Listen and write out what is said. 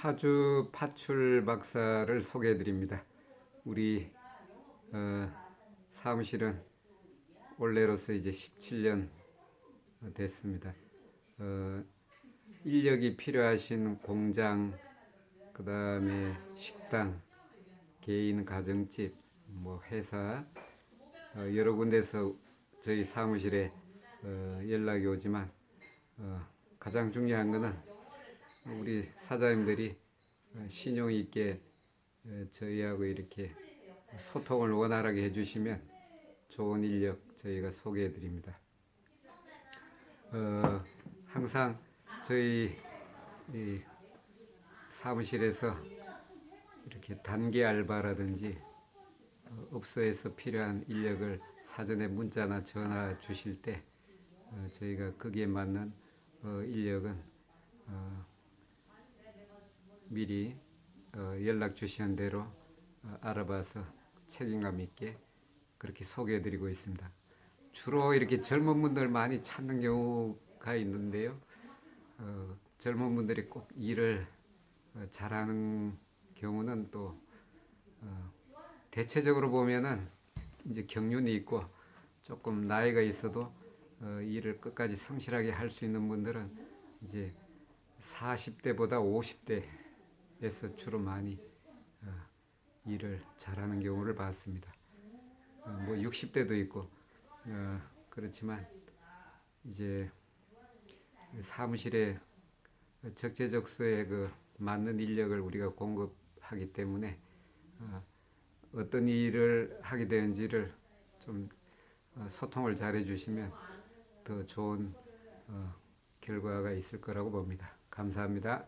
파주 파출 박사를 소개해 드립니다. 우리 어, 사무실은 올해로서 이제 17년 됐습니다. 어, 인력이 필요하신 공장, 그 다음에 식당, 개인 가정집, 뭐 회사 어, 여러 군데서 저희 사무실에 어, 연락이 오지만 어, 가장 중요한 것은 우리 사장님들이 어, 신용 있게 어, 저희하고 이렇게 소통을 원활하게 해주시면 좋은 인력 저희가 소개해 드립니다. 어, 항상 저희 이 사무실에서 이렇게 단기 알바라든지 어, 업소에서 필요한 인력을 사전에 문자나 전화 주실 때 어, 저희가 거기에 맞는 어, 인력은 어, 미리 어, 연락 주시는 대로 어, 알아봐서 책임감 있게 그렇게 소개해드리고 있습니다. 주로 이렇게 젊은 분들 많이 찾는 경우가 있는데요. 어, 젊은 분들이 꼭 일을 어, 잘하는 경우는 또 어, 대체적으로 보면은 이제 경륜이 있고 조금 나이가 있어도 어, 일을 끝까지 성실하게 할 수 있는 분들은 이제 40대보다 50대 에서 주로 많이 어, 일을 잘하는 경우를 봤습니다. 어, 뭐 60대도 있고 어, 그렇지만 이제 사무실에 적재적소에 그 맞는 인력을 우리가 공급하기 때문에 어, 어떤 일을 하게 되는지를 좀 어, 소통을 잘 해주시면 더 좋은 어, 결과가 있을 거라고 봅니다. 감사합니다.